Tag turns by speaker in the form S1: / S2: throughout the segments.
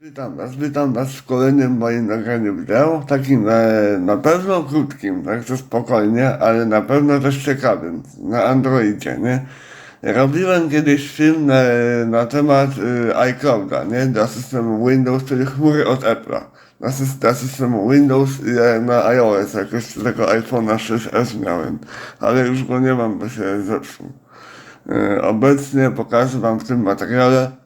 S1: Witam Was, witam Was w kolejnym moim nagraniu wideo, takim e, na pewno krótkim, także spokojnie, ale na pewno też ciekawym, na Androidzie, nie? Robiłem kiedyś film na, na temat e, iClouda, nie? Dla systemu Windows, czyli chmury od Apple'a. Dla, dla systemu Windows e, na iOS, jak jeszcze tego iPhone'a 6s miałem, ale już go nie mam, bo się zepsuł. E, obecnie pokażę Wam w tym materiale,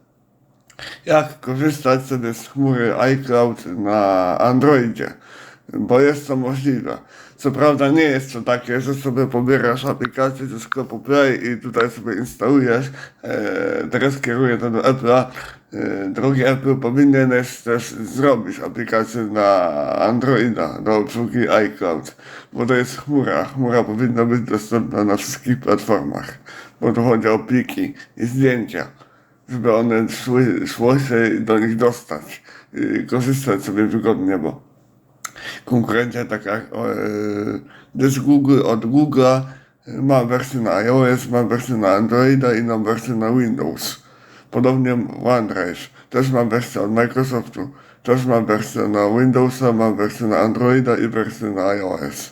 S1: jak korzystać sobie z chmury iCloud na Androidzie, bo jest to możliwe. Co prawda nie jest to takie, że sobie pobierasz aplikację ze sklepu Play i tutaj sobie instalujesz, e, teraz kieruję to do Apple'a. E, drogi Apple powinieneś też zrobić aplikację na Androida do obsługi iCloud, bo to jest chmura. Chmura powinna być dostępna na wszystkich platformach, bo tu chodzi o pliki i zdjęcia żeby one szły, szło się do nich dostać i korzystać sobie wygodnie, bo konkurencja taka e, z Google od Google'a e, ma wersję na iOS, ma wersję na Androida i ma wersję na Windows. Podobnie OneDrive też ma wersję od Microsoftu, też ma wersję na Windowsa, ma wersję na Androida i wersję na iOS.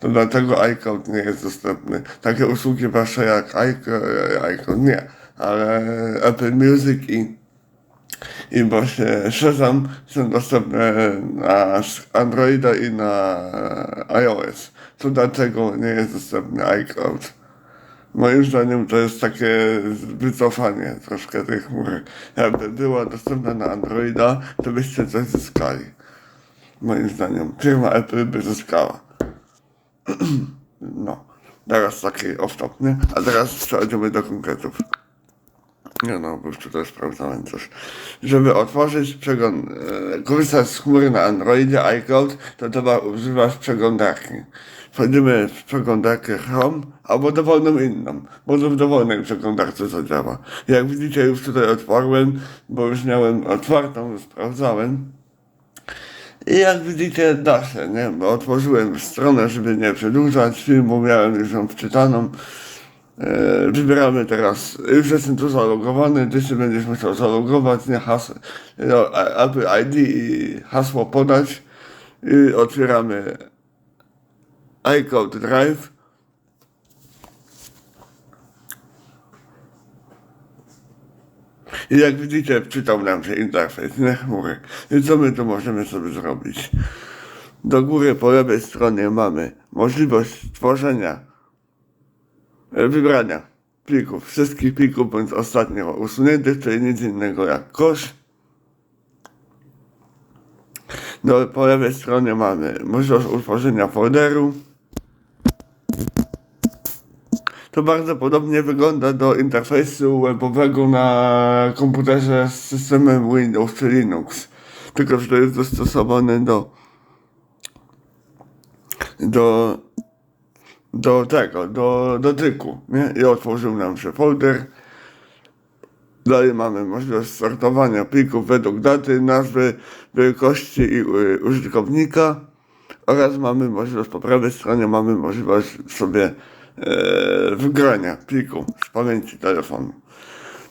S1: To dlatego iCloud nie jest dostępny. Takie usługi wasze jak iCloud, iCloud nie, ale Apple Music i, i właśnie Shazam są dostępne na Androida i na iOS. To dlatego nie jest dostępny iCloud. Moim zdaniem to jest takie wycofanie troszkę tej chmury. Jakby była dostępna na Androida, to byście coś zyskali. Moim zdaniem firma Apple by zyskała. No, teraz taki off-top, nie? A teraz przechodzimy do konkretów. Nie no, bo już tutaj sprawdzałem coś. Żeby otworzyć przegląd, e, korzystać z chmury na Androidzie, iCloud, to trzeba używać przeglądarki. Wchodzimy w przeglądarkę Chrome albo dowolną inną, to w dowolnej przeglądarce to działa. Jak widzicie, już tutaj otworzyłem, bo już miałem otwartą, sprawdzałem. I jak widzicie, da się, nie? Bo otworzyłem stronę, żeby nie przedłużać filmu, miałem już ją wczytaną. E, wybieramy teraz, już jestem tu zalogowany, ty się będziesz musiał zalogować, nie hasło, no, Apple ID i hasło podać i otwieramy iCloud Drive. I jak widzicie, wczytał nam się interfejs, nie chmury. I co my tu możemy sobie zrobić? Do góry po lewej stronie mamy możliwość tworzenia e, wybrania plików, wszystkich plików bądź ostatnio usuniętych, czyli nic innego jak kosz. No, po lewej stronie mamy możliwość utworzenia folderu. To bardzo podobnie wygląda do interfejsu webowego na komputerze z systemem Windows czy Linux. Tylko, że to jest dostosowane do do do tego, do dotyku, nie? I otworzył nam się folder. Dalej mamy możliwość sortowania plików według daty, nazwy, wielkości i y, użytkownika oraz mamy możliwość, po prawej stronie mamy możliwość sobie e, wygrania pliku z pamięci telefonu.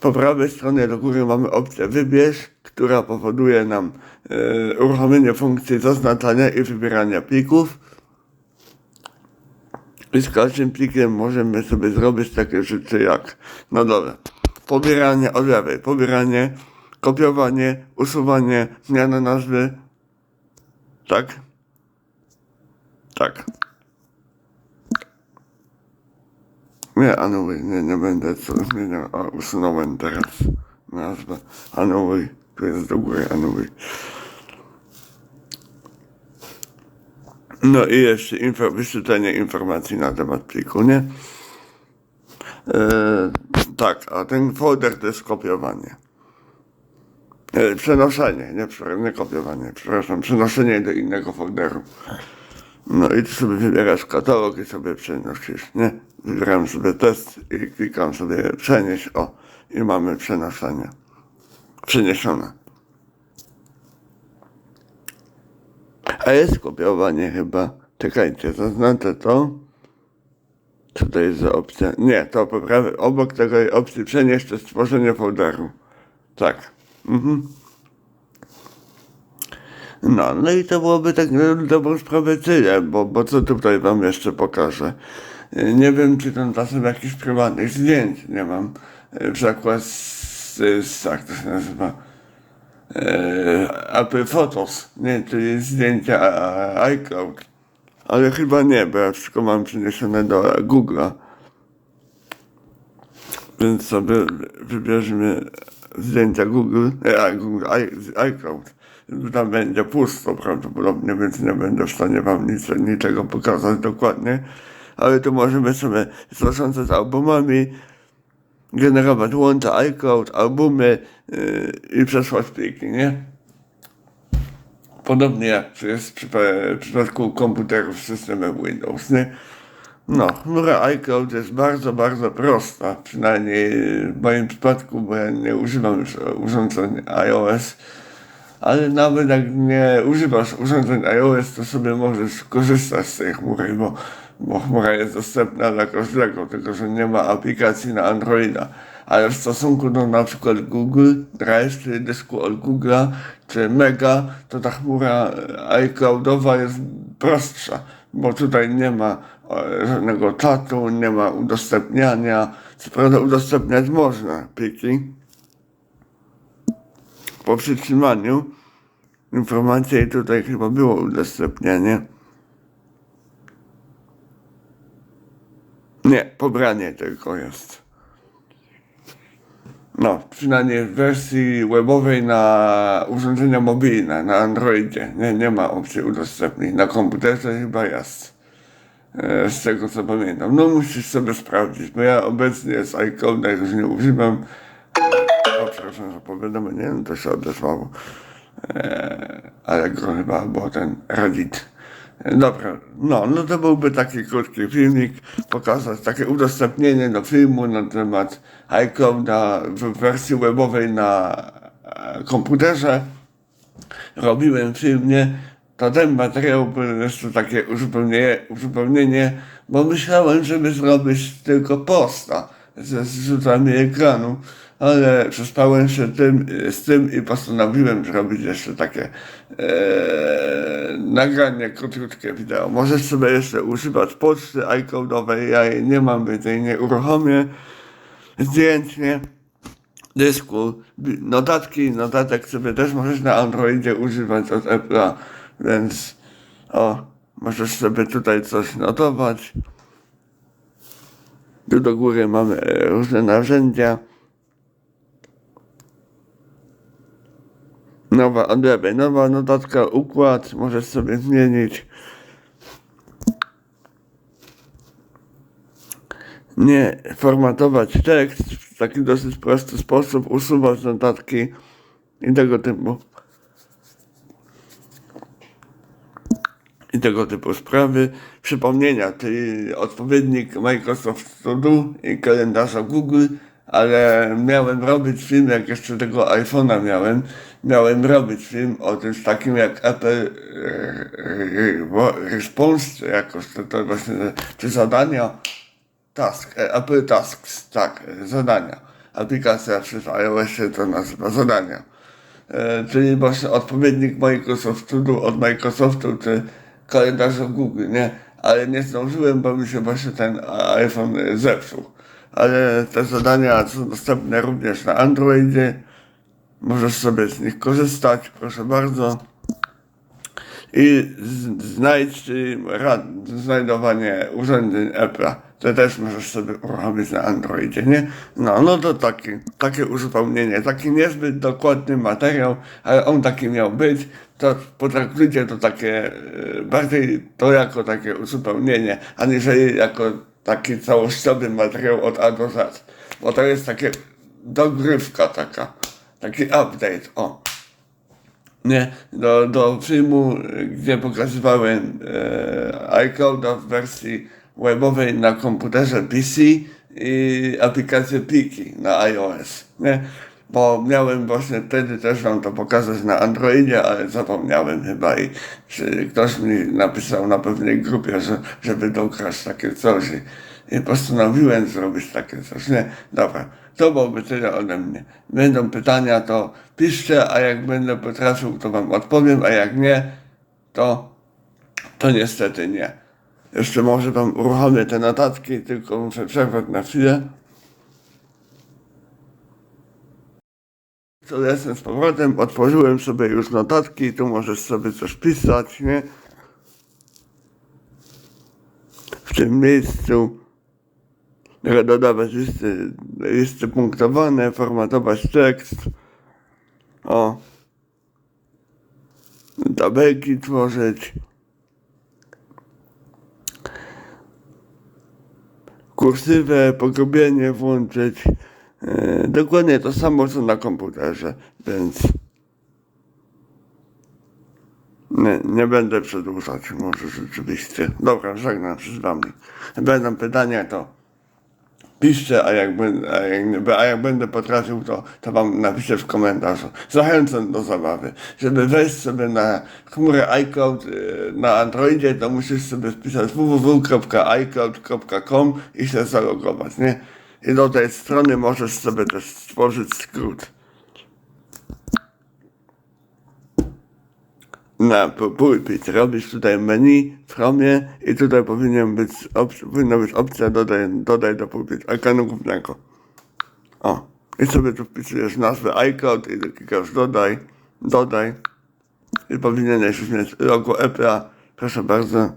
S1: Po prawej stronie do góry mamy opcję wybierz, która powoduje nam e, uruchomienie funkcji zaznaczania i wybierania plików. I z każdym plikiem możemy sobie zrobić takie rzeczy jak, no dobra, pobieranie od lewej, pobieranie, kopiowanie, usuwanie, zmiana nazwy, tak? Tak. Nie, anuluj, nie, nie będę co zmieniał, a usunąłem teraz nazwę. Anuluj, tu jest do góry, anuluj. No i jeszcze info, wyświetlenie informacji na temat pliku, nie? E, tak, a ten folder to jest kopiowanie. E, przenoszenie, nie, nie kopiowanie, przepraszam, przenoszenie do innego folderu. No i tu sobie wybierasz katalog i sobie przenosisz, nie? Wybieram sobie test i klikam sobie przenieść, o, i mamy przenoszenie. Przeniesione. A jest kopiowanie chyba. Czekajcie, zaznaczę to. Co to jest za opcja? Nie, to po prawej, obok tego opcji przenieść to stworzenie folderu. Tak. Mhm. No, no i to byłoby tak dobrą sprawę tyle, bo, bo co tutaj wam jeszcze pokażę. Nie wiem, czy tam czasem jakichś prywatnych zdjęć nie mam. Przykład z, z jak to się nazywa? Apple Photos, nie, czyli zdjęcia iCloud. Ale chyba nie, bo ja wszystko mam przeniesione do Google'a. Więc sobie wybierzmy zdjęcia Google, e, Google iCloud. Tam będzie pusto prawdopodobnie, więc nie będę w stanie wam nic, niczego pokazać dokładnie. Ale tu możemy sobie stosunce z albumami generować łącze iCloud, albumy yy, i przesłać pliki, nie? Podobnie jak jest w w przypadku komputerów z systemem Windows, nie? No, chmura iCloud jest bardzo, bardzo prosta, przynajmniej w moim przypadku, bo ja nie używam już urządzeń iOS, ale nawet jak nie używasz urządzeń iOS, to sobie możesz korzystać z tej chmury, bo, bo chmura jest dostępna dla każdego, tylko że nie ma aplikacji na Androida. Ale w stosunku do na przykład Google Drive, czyli dysku od Google'a, czy Mega, to ta chmura iCloudowa jest prostsza, bo tutaj nie ma e, żadnego czatu, nie ma udostępniania. Co prawda udostępniać można pliki, po przytrzymaniu informacji tutaj chyba było udostępnianie. Nie, pobranie tylko jest. No, przynajmniej w wersji webowej na urządzenia mobilne, na Androidzie. Nie, nie ma opcji udostępnień. Na komputerze chyba jest. E, Z tego co pamiętam. No musisz sobie sprawdzić, bo ja obecnie z iCloud'a już nie używam. O, przepraszam za powiadomienie, no to się odesłało. Ale go chyba było ten Reddit. E, Dobra, no, no to byłby taki krótki filmik, pokazać takie udostępnienie do filmu na temat iClouda w wersji webowej na e, komputerze. Robiłem film, nie? To ten materiał był jeszcze takie uzupełnienie, uzupełnienie, bo myślałem, żeby zrobić tylko posta ze zrzutami ekranu, ale przespałem się tym, z tym i postanowiłem zrobić jeszcze takie e, nagranie krótkie wideo. Możesz sobie jeszcze używać poczty iCloudowej, ja jej nie mam, więc jej nie uruchomię. Zdjęć, nie? dysku, notatki, notatek sobie też możesz na Androidzie używać od Apple'a, więc o, możesz sobie tutaj coś notować. Tu do góry mamy e, różne narzędzia. Nowa, od lewej, nowa notatka, układ, możesz sobie zmienić. nie formatować tekst w taki dosyć prosty sposób, usuwać notatki i tego typu. Tego typu sprawy. Przypomnienia, czyli odpowiednik Microsoft To Do i kalendarza Google, ale miałem robić film, jak jeszcze tego iPhone'a miałem, miałem robić film o czymś takim jak Apple e, e, wo- Response, jakoś to, to właśnie, czy zadania, Task, e, Apple Tasks, tak, e, zadania. Aplikacja przy iOSie to nazywa zadania. E, czyli właśnie odpowiednik Microsoft To Do od Microsoftu, czy kalendarza Google, nie? Ale nie zdążyłem, bo mi się właśnie ten iPhone zepsuł. Ale te zadania są dostępne również na Androidzie. Możesz sobie z nich korzystać, proszę bardzo i znajdź znajdowanie urządzeń Apple'a. To też możesz sobie uruchomić na Androidzie, nie? No, no to taki, takie uzupełnienie, taki niezbyt dokładny materiał, ale on taki miał być, to potraktujcie to takie, y, bardziej to jako takie uzupełnienie, aniżeli jako taki całościowy materiał od A do Z. Bo to jest takie dogrywka taka, taki update, o nie, do, do filmu, e, gdzie pokazywałem e, w wersji webowej na komputerze PC i aplikację Pliki na iOS, nie? Bo miałem właśnie wtedy też wam to pokazać na Androidzie, ale zapomniałem chyba i ktoś mi napisał na pewnej grupie, że, żeby dokraść takie coś i, i postanowiłem zrobić takie coś, nie? Dobra, to byłoby tyle ode mnie. Będą pytania, to piszcie, a jak będę potrafił, to wam odpowiem, a jak nie, to, to niestety nie. Jeszcze może wam uruchomię te notatki, tylko muszę przerwać na chwilę. To jestem z powrotem, otworzyłem sobie już notatki, tu możesz sobie coś pisać, nie? W tym miejscu dodawać listy, listy punktowane, formatować tekst. O. Tabelki tworzyć. kursywę, pogrubienie włączyć. E, dokładnie to samo co na komputerze, więc nie, nie będę przedłużać, może rzeczywiście. Dobra, żegnam się z wami. Będą pytania, to piszcie, a jak, będę, a jak, a jak będę potrafił, to, to wam napiszę w komentarzu. Zachęcam do zabawy. Żeby wejść sobie na chmurę iCloud y, na Androidzie, to musisz sobie wpisać www.icloud.com i się zalogować, nie? I do tej strony możesz sobie też stworzyć skrót. na pu- pulpit. Robisz tutaj menu w Chromie i tutaj powinien być powinna być opcja dodaj, dodaj do pulpit ekranu głównego. O. I sobie tu wpisujesz nazwę iCloud i klikasz dodaj, dodaj i powinieneś już mieć logo Apple'a. Proszę bardzo.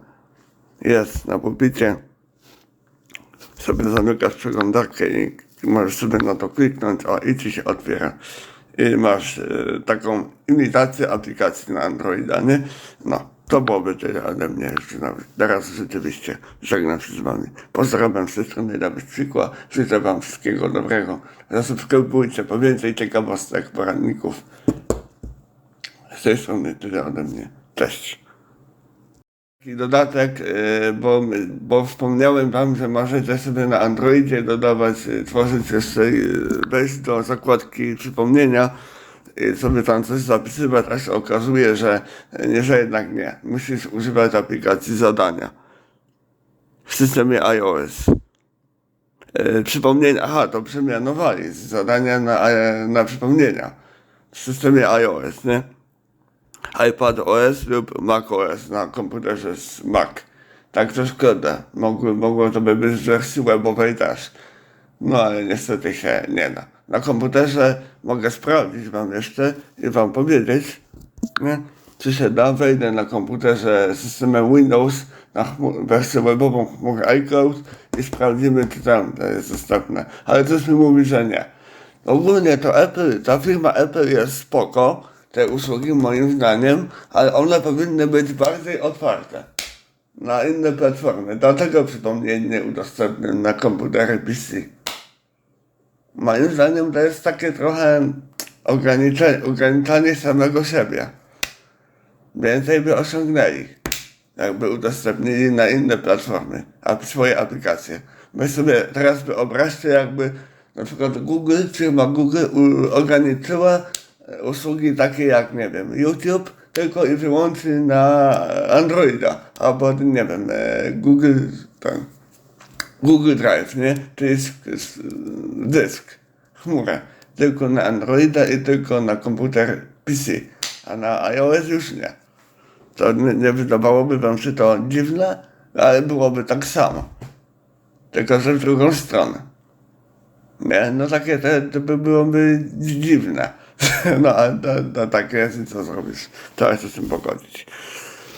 S1: Jest na pulpicie. Sobie zamykasz przeglądarkę i możesz sobie na to kliknąć, o i ci się otwiera. I masz e, taką imitację aplikacji na Androida, nie? No, to byłoby tyle ode mnie jeszcze nawet. Teraz rzeczywiście żegnam się z wami. Pozdrawiam z tej strony Dawid Przykła. Życzę wam wszystkiego dobrego. Zasubskrybujcie po więcej ciekawostek, poradników. Z tej strony tyle ode mnie. Cześć. Dodatek, e, bo, bo wspomniałem wam, że możecie sobie na Androidzie dodawać, e, tworzyć jeszcze, e, wejść do zakładki przypomnienia i sobie tam coś zapisywać, a się okazuje, że nie, że jednak nie. Musisz używać aplikacji zadania w systemie iOS. Przypomnienia, aha, to przemianowali z zadania na, na przypomnienia w systemie iOS, nie? iPad OS lub Mac OS na komputerze z Mac. Tak to szkoda. Mogło, mogło to by być w wersji webowej też. No ale niestety się nie da. Na komputerze mogę sprawdzić wam jeszcze i wam powiedzieć, nie? czy się da. Wejdę na komputerze z systemem Windows na chmur, wersję webową chmury iCloud i sprawdzimy, czy tam to jest dostępne. Ale coś mi mówi, że nie. Ogólnie to Apple, ta firma Apple jest spoko, te usługi moim zdaniem, ale one powinny być bardziej otwarte na inne platformy. Dlatego przypomnienie udostępniam na komputery PC. Moim zdaniem to jest takie trochę ograniczenie, ograniczanie samego siebie. Więcej by osiągnęli, jakby udostępnili na inne platformy, a swoje aplikacje. My sobie teraz wyobraźcie, jakby na przykład Google, firma Google ograniczyła usługi takie jak, nie wiem, YouTube, tylko i wyłącznie na Androida, albo, nie wiem, e, Google, ten, Google Drive, nie? To jest dysk, chmura. Tylko na Androida i tylko na komputer PC, a na iOS już nie. To nie, nie wydawałoby wam się to dziwne, ale byłoby tak samo. Tylko że w drugą stronę. Nie, no takie to, to by byłoby dzi- dziwne. No ale to, to takie jest i co zrobisz? Trzeba się z tym pogodzić.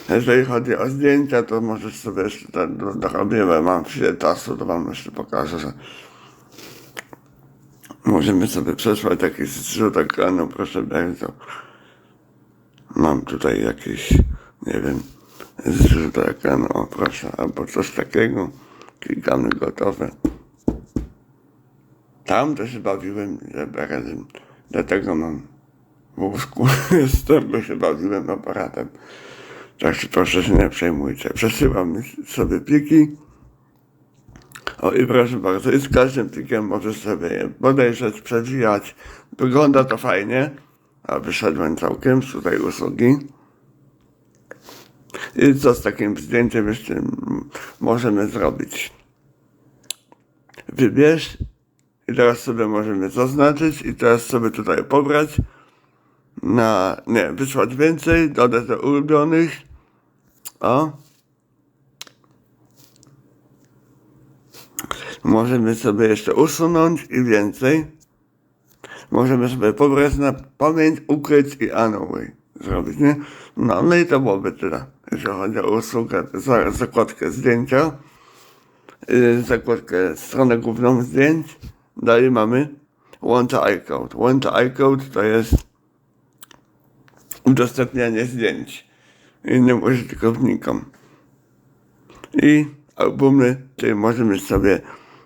S1: Jeżeli chodzi o zdjęcia, to możesz sobie jeszcze to do- dorobimy. Mam chwilę czasu, to wam jeszcze pokażę, że możemy sobie przesłać jakiś zrzut ekranu, proszę bardzo. Mam tutaj jakiś, nie wiem, zrzut ekranu, o proszę, albo coś takiego. Klikamy gotowe. Tam też bawiłem, że razem. Dlatego mam w łóżku, z tego się bawiłem aparatem. Także proszę się nie przejmujcie. Przesyłam sobie pliki. O i proszę bardzo, i z każdym plikiem możesz sobie je podejrzeć, przewijać. Wygląda to fajnie. A wyszedłem całkiem z tutaj usługi. I co z takim zdjęciem jeszcze możemy zrobić? wybierz i teraz sobie możemy zaznaczyć i teraz sobie tutaj pobrać na, nie, wysłać więcej, dodać do ulubionych, o. Możemy sobie jeszcze usunąć i więcej. Możemy sobie pobrać na pamięć, ukryć i anuluj zrobić, nie? No, no i to byłoby tyle, jeśli chodzi o usługę, za, zakładkę zdjęcia, yy, zakładkę stronę główną zdjęć. Dalej mamy łącze iCloud. Łącze iCloud to jest udostępnianie zdjęć innym użytkownikom. I albumy, czyli możemy sobie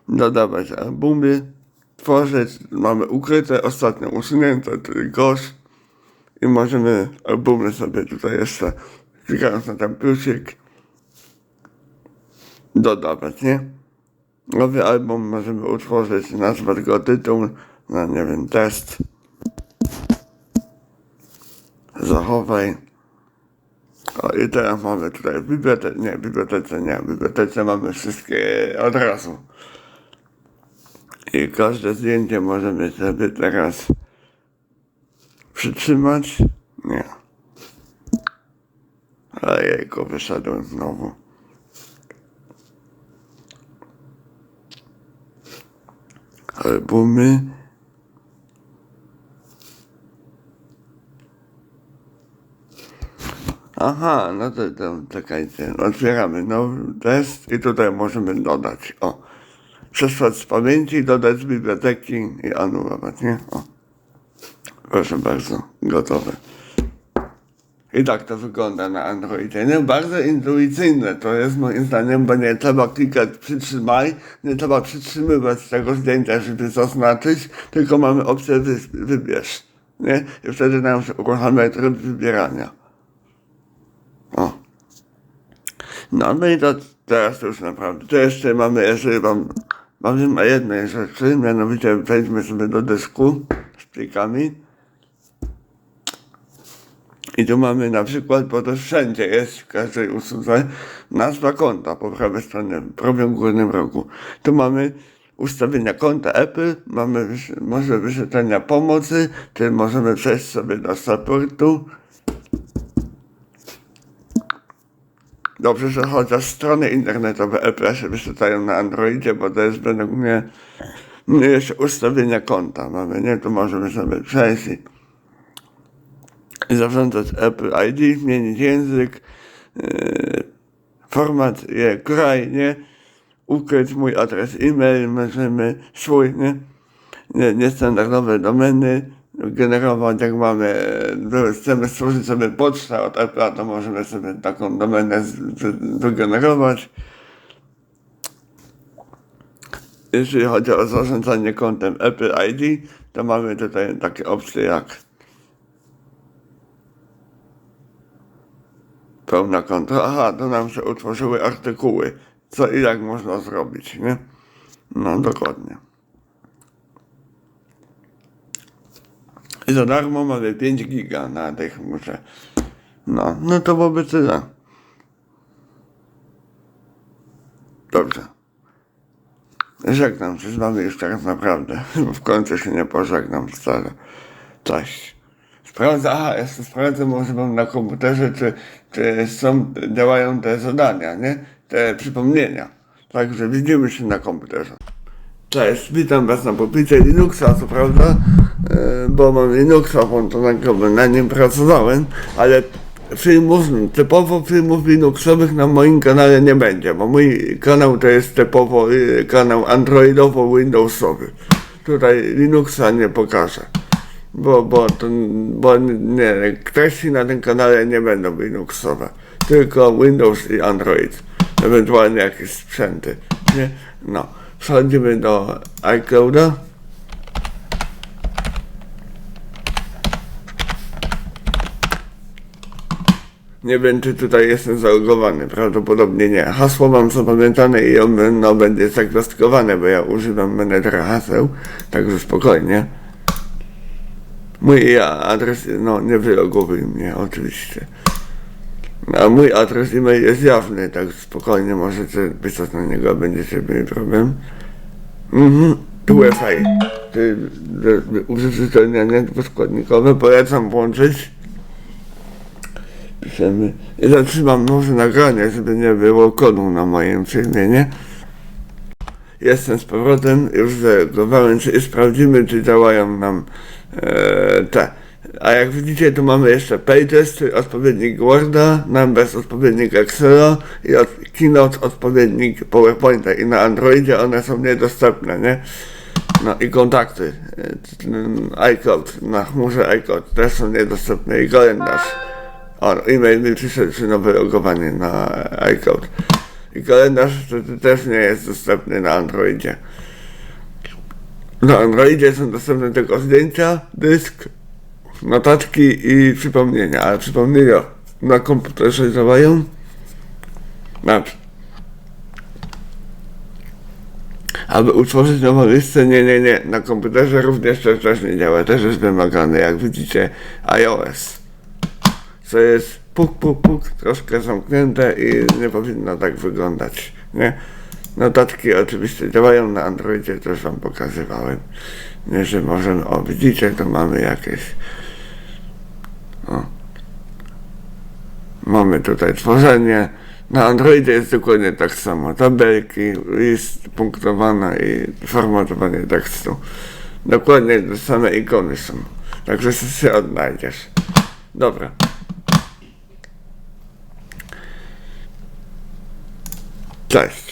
S1: dodawać albumy, tworzyć, mamy ukryte, ostatnio usunięte, czyli gosz i możemy albumy sobie tutaj jeszcze, klikając na ten plusik, dodawać, nie? Nowy album możemy utworzyć, nazwać go tytuł, na nie wiem, test. Zachowaj. O i teraz mamy tutaj w bibliotece, nie, w bibliotece nie, w bibliotece mamy wszystkie od razu. I każde zdjęcie możemy sobie teraz przytrzymać. Nie. Ale jejku, wyszedłem znowu. Albumy. Aha, no to, to czekajcie. Otwieramy nowy test i tutaj możemy dodać. O. Przesłać z pamięci, dodać z biblioteki i anulować, nie? O. Proszę bardzo, gotowe. I tak to wygląda na Androidzie. Nie, bardzo intuicyjne to jest moim zdaniem, bo nie trzeba klikać przytrzymaj, nie trzeba przytrzymywać tego zdjęcia, żeby zaznaczyć, tylko mamy opcję wy, wybierz. Nie? I wtedy nam się uruchamia tryb wybierania. O. No, no i to teraz już naprawdę. To jeszcze mamy, jeżeli wam powiem o jednej rzeczy, mianowicie wejdźmy sobie do dysku z plikami. I tu mamy na przykład, bo to wszędzie jest w każdej usłudze, nazwa konta po prawej stronie, w prawym górnym rogu. Tu mamy ustawienia konta Apple, mamy może wyświetlenia pomocy, czyli możemy przejść sobie do supportu. Dobrze, że chociaż strony internetowe Apple się wyświetlają na Androidzie, bo to jest według mnie jeszcze ustawienia konta mamy, nie? Tu możemy sobie przejść zarządzać Apple ID, zmienić język, yy, format, je, kraj, nie? Ukryć mój adres e-mail, możemy swój, nie? nie? Niestandardowe domeny generować, jak mamy, e, chcemy stworzyć sobie pocztę od Apple, to możemy sobie taką domenę wygenerować. Jeśli chodzi o zarządzanie kontem Apple ID, to mamy tutaj takie opcje jak pełna konta. Aha, to nam się utworzyły artykuły. Co i jak można zrobić, nie? No, dokładnie. I za darmo mamy 5 giga na tych muszę. No, no to byłoby tyle. Dobrze. Żegnam się z wami już teraz naprawdę. W końcu się nie pożegnam wcale. Cześć. Sprawdzę, aha, jeszcze sprawdzę może mam na komputerze, czy, czy są, działają te zadania, nie? Te przypomnienia. Także widzimy się na komputerze. Cześć, witam Was na pulpicie Linuxa, co prawda, e, bo mam Linuxa włączonego, na nim pracowałem, ale filmów, typowo filmów Linuxowych na moim kanale nie będzie, bo mój kanał to jest typowo e, kanał Androidowo-Windowsowy. Tutaj Linuxa nie pokażę, bo, bo, to, bo nie, treści na tym kanale nie będą Linuxowe, tylko Windows i Android, ewentualnie jakieś sprzęty, nie? No. Przechodzimy do iClouda. Nie wiem, czy tutaj jestem zalogowany. Prawdopodobnie nie. Hasło mam zapamiętane i ono będzie zagwozdkowane, bo ja używam menedra haseł. Także spokojnie. Mój adres, no nie wylogowuj mnie, oczywiście. A mój adres e-mail jest jawny, tak spokojnie możecie pisać na niego, będziecie mieli problem. Mhm. Y- Użyczytelnianie dwuskładnikowe polecam włączyć. Piszemy. I zatrzymam może nagranie, żeby nie było kodu na moim filmie, nie? Jestem z powrotem, już zareagowałem, czy sprawdzimy, czy działają nam e, te. A jak widzicie, tu mamy jeszcze Pages, czyli odpowiednik Worda, Numbers odpowiednik Excela i od, Keynote odpowiednik PowerPointa i na Androidzie one są niedostępne, nie? No i kontakty, e, iCloud, na chmurze iCloud też są niedostępne i kalendarz. O, e-mail mi przyszedł przy nowe logowanie na iCloud. I kalendarz też nie jest dostępny na Androidzie. Na Androidzie są dostępne tylko zdjęcia, dysk, notatki i przypomnienia, ale przypomnienia na komputerze działają. Znaczy, aby utworzyć nową listę, nie, nie, nie, na komputerze również to też nie działa, też jest wymagane, jak widzicie, iOS co jest puk, puk, puk, troszkę zamknięte i nie powinno tak wyglądać, nie? Notatki oczywiście działają na Androidzie, już wam pokazywałem. Nie, że możemy, o widzicie, to mamy jakieś, o. Mamy tutaj tworzenie, na Androidzie jest dokładnie tak samo, tabelki, list punktowana i formatowanie tekstu. Dokładnie te same ikony są, także się odnajdziesz. Dobra. Cześć.